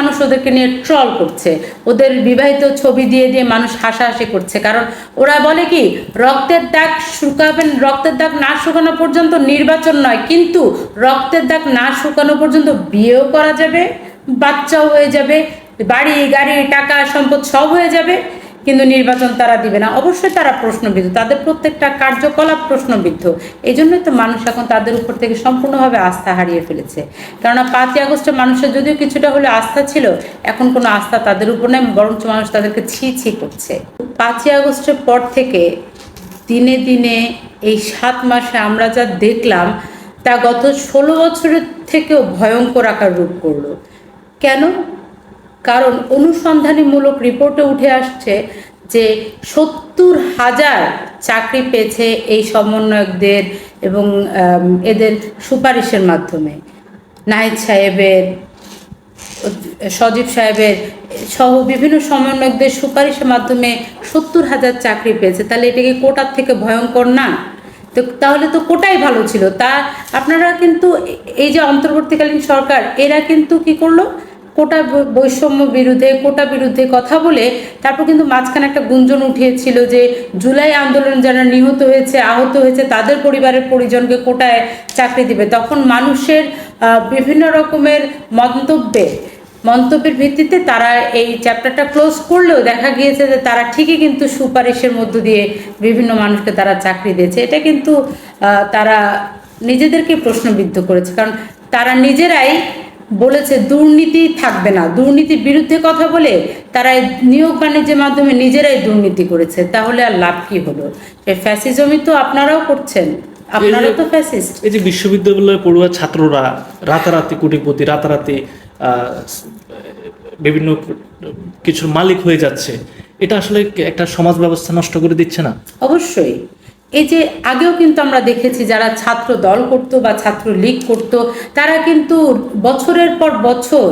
মানুষ ওদেরকে নিয়ে ট্রল করছে। ওদের বিবাহিত ছবি দিয়ে দিয়ে মানুষ হাসাহাসি করছে। কারণ ওরা বলে কি, রক্তের দাগ শুকাবেন, রক্তের দাগ না শুকানো পর্যন্ত নির্বাচন নয়, কিন্তু রক্তের দাগ না শুকানো পর্যন্ত বিয়েও করা যাবে, বাচ্চাও হয়ে যাবে, বাড়ি, গাড়ি, টাকা, সম্পদ সব হয়ে যাবে। কিন্তু নির্বাচন তারা দিবে না। অবশ্যই তারা প্রশ্নবিদ্ধ। তাদের প্রত্যেকটা কার্যকলাপ প্রশ্নবিদ্ধ। এই জন্যই তো মানুষ এখন তাদের উপর থেকে সম্পূর্ণভাবে আস্থা হারিয়ে ফেলেছে। কেননা পাঁচই আগস্টে মানুষের যদিও কিছুটা হলে আস্থা ছিল, এখন কোনো আস্থা তাদের উপর নেই, বরঞ্চ মানুষ তাদেরকে ছি ছি করছে। পাঁচই আগস্টের পর থেকে দিনে দিনে এই সাত মাসে আমরা যা দেখলাম, তা গত ষোলো বছরের থেকেও ভয়ঙ্কর আকার রূপ করল। কেন? কারণ অনুসন্ধানীমূলক রিপোর্টে উঠে আসছে যে সত্তর হাজার চাকরি পেয়েছে এই সমন্বয়কদের এবং এদের সুপারিশের মাধ্যমে। নাহিদ সাহেবের, সজীব সাহেবের সহ বিভিন্ন সমন্বয়কদের সুপারিশের মাধ্যমে সত্তর হাজার চাকরি পেয়েছে। তাহলে এটা কি কোটার থেকে ভয়ঙ্কর না? তো তাহলে তো কোটাই ভালো ছিল। তা আপনারা কিন্তু এই যে অন্তর্বর্তীকালীন সরকার, এরা কিন্তু কি করল? কোটা বৈষম্য বিরুদ্ধে, কোটা বিরুদ্ধে কথা বলে তারপর কিন্তু মাঝখানে একটা গুঞ্জন উঠিয়েছিল যে জুলাই আন্দোলন যারা নিহত হয়েছে, আহত হয়েছে, তাদের পরিবারের পরিজনকে কোটায় চাকরি দিবে। তখন মানুষের বিভিন্ন রকমের মন্তব্যে, মন্তব্যের ভিত্তিতে তারা এই চ্যাপ্টারটা ক্লোজ করলেও দেখা গিয়েছে যে তারা ঠিকই কিন্তু সুপারিশের মধ্য দিয়ে বিভিন্ন মানুষকে তারা চাকরি দিয়েছে। এটা কিন্তু তারা নিজেদেরকে প্রশ্নবিদ্ধ করেছে। কারণ তারা নিজেরাই বলেছে দুর্নীতি থাকবে না। দুর্নীতির বিরুদ্ধে কথা বলে তারা নিয়োগ বাণিজ্যের মাধ্যমে নিজেরাই দুর্নীতি করেছে। তাহলে আর লাভ কি হলো? ফ্যাসিজমই তো আপনারাও করছেন। আপনারা তো ফ্যাসিস্ট। এই যে বিশ্ববিদ্যালয়ে পড়ুয়া ছাত্ররা রাতারাতি কোটিপতি রাতারাতি আহ, বিভিন্ন কিছুর মালিক হয়ে যাচ্ছে এটা আসলে একটা সমাজ ব্যবস্থা নষ্ট করে দিচ্ছে না? অবশ্যই। এই যে আগেও কিন্তু আমরা দেখেছি যারা ছাত্র দল করতো বা ছাত্র লীগ করতো, তারা কিন্তু বছরের পর বছর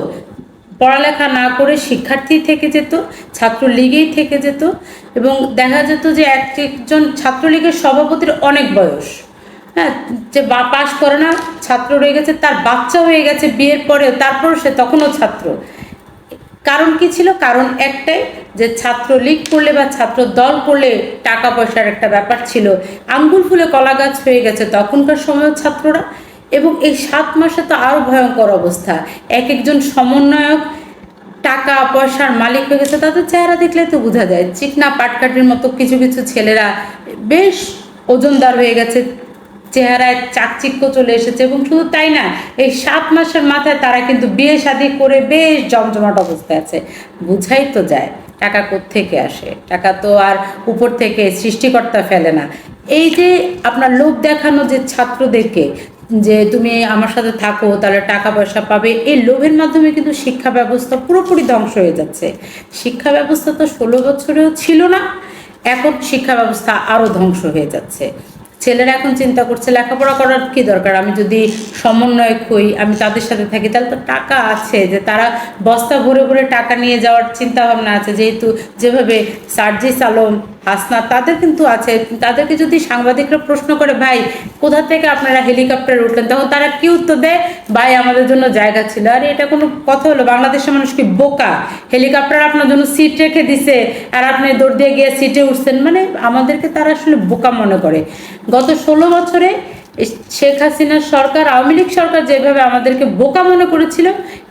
পড়ালেখা না করে শিক্ষার্থী থেকে যেত, ছাত্র লীগেই থেকে যেত এবং দেখা যেত যে এক একজন ছাত্রলীগের সভাপতির অনেক বয়স। হ্যাঁ যে বা পাশ করে না, ছাত্র রয়ে গেছে, তার বাচ্চা হয়ে গেছে বিয়ের পরেও তারপর সে তখনও ছাত্র। কারণ কি ছিল? কারণ একটাই যে ছাত্র লীগ করলে বা ছাত্র দল করলে টাকা পয়সার একটা ব্যাপার ছিল। আঙ্গুল ফুলে কলা গাছ হয়ে গেছে তখনকার সময় ছাত্ররা এবং এই সাত মাসে তো আরও ভয়ঙ্কর অবস্থা। এক একজন সমন্বয়ক টাকা, পয়সার মালিক হয়ে গেছে, তাদের চেহারা দেখলে তো বোঝা যায়। চিকনা পাটকাঠির মতো কিছু কিছু ছেলেরা বেশ ওজনদার হয়ে গেছে। চেহারায় চাকচিক্য চলে এসেছে এবং শুধু তাই না, এই সাত মাসের মাথায় তারা কিন্তু বিয়ে শাদী করে বেশ জমজমাট অবস্থায় আছে। বুঝাই তো যায়, টাকা থেকে আসে? টাকা তো আর উপর থেকে সৃষ্টিকর্তা ফেলে না। এই যে আপনার লোভ দেখানো যে ছাত্রদেরকে, যে তুমি আমার সাথে থাকো, তাহলে টাকা পয়সা পাবে, এই লোভের মাধ্যমে কিন্তু শিক্ষা ব্যবস্থা পুরোপুরি ধ্বংস হয়ে যাচ্ছে। শিক্ষা ব্যবস্থা তো ষোলো বছরেও ছিল না, এখন শিক্ষা ব্যবস্থা আরও ধ্বংস হয়ে যাচ্ছে। ছেলেরা এখন চিন্তা করছে, লেখাপড়া করার কি দরকার? আমি যদি সমন্বয়ক হই, আমি তাদের সাথে থাকি, তাহলে তো টাকা আছে যে তারা বস্তা ভরে ভরে টাকা নিয়ে যাওয়ার চিন্তা ভাবনা আছে। যেহেতু যেভাবে সার্জিস আলম হাসনা তাদের কিন্তু আছে। তাদেরকে যদি সাংবাদিকরা প্রশ্ন করে, ভাই, কোথা থেকে আপনারা হেলিকপ্টার উঠলেন? তখন তারা কি উত্তর দেয়? ভাই, আমাদের জন্য জায়গা ছিল। আর, এটা কোনো কথা হলো? বাংলাদেশের মানুষ কি বোকা? হেলিকপ্টার আপনার জন্য সিট রেখে দিছে আর আপনি দৌড় দিয়ে গিয়ে সিটে উঠছেন? মানে আমাদেরকে তারা আসলে বোকা মনে করে। গত ষোলো বছরে শেখ হাসিনার সরকার, আওয়ামী লীগ সরকার যেভাবে আমাদেরকে বোকা মনে করেছিল,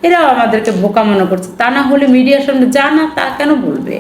এরাও আমাদেরকে বোকা মনে করছে। তা না হলে মিডিয়ার সামনে যা না তা কেন বলবে?